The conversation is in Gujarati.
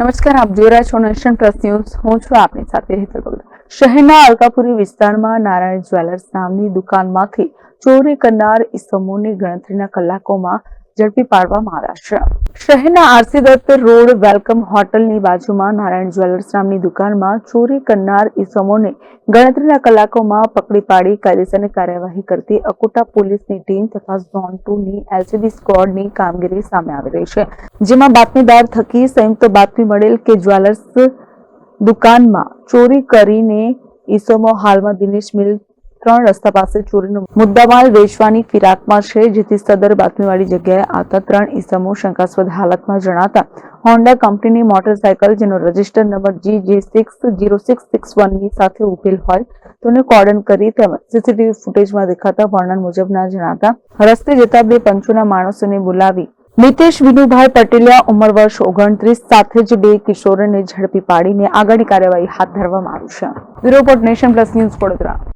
નમસ્કાર, આપ જોઈ રહ્યા છો નેશન પ્લસ ન્યૂઝ. હું છું આપની સાથે હેતલ ભગત. શહેરના અલકાપુરી વિસ્તારમાં નારાયણ જ્વેલર્સ નામની દુકાનમાંથી ચોરી કરનાર ઇસમોની ગણતરીના કલાકોમાં ઝડપી પાડવામાં આવ્યા છે. શહેરના આરસી દત્ત રોડ વેલકમ હોટલની બાજુમાં નારાયણ જ્વેલર્સ નામની દુકાનમાં ચોરી કરનાર ઈસમોને ગણતરીના કલાકોમાં પકડી પાડી કાયદેસરની કાર્યવાહી કરતી અકોટા પોલીસની ટીમ તથા ઝોન ટુ ની એલસીબી સ્કવોડની કામગીરી સામે આવી રહી છે. જેમાં બાતમીદાર થકી સંયુક્ત બાતમી મળેલ કે જ્વેલર્સ દુકાનમાં ચોરી કરીને ઈસમો હાલમાં દિનેશ મિલ ત્રણ રસ્તા પાસે ચોરીનો મુદ્દામાલ વેચવાની ફિરાકમાં છે, જેથી સદર બાતમીવાળી જગ્યાએ આવતા ત્રણ ઇસમો શંકાસ્પદ હાલતમાં જણાતા હોન્ડા કંપનીની મોટરસાયકલ, જેનો રજિસ્ટર નંબર જી જે સિક્સ જીરો સિક્સ સિક્સ વનની સાથે ઉભેલ હોય, તેને કોર્ડન કરી તેમજ સીસીટીવી ફૂટેજમાં દેખાતા વર્ણન મુજબના જણાતા, રસ્તે જતા બે પંચોના માણસોને બોલાવી મિતેશ વિનુભાઈ પટેલિયા ઉંમર વર્ષ ઓગણત્રીસ સાથે જ બે કિશોરોને ઝડપી પાડીને આગળની કાર્યવાહી હાથ ધરવામાં આવી છે. Bureau nation plus news Vadodara.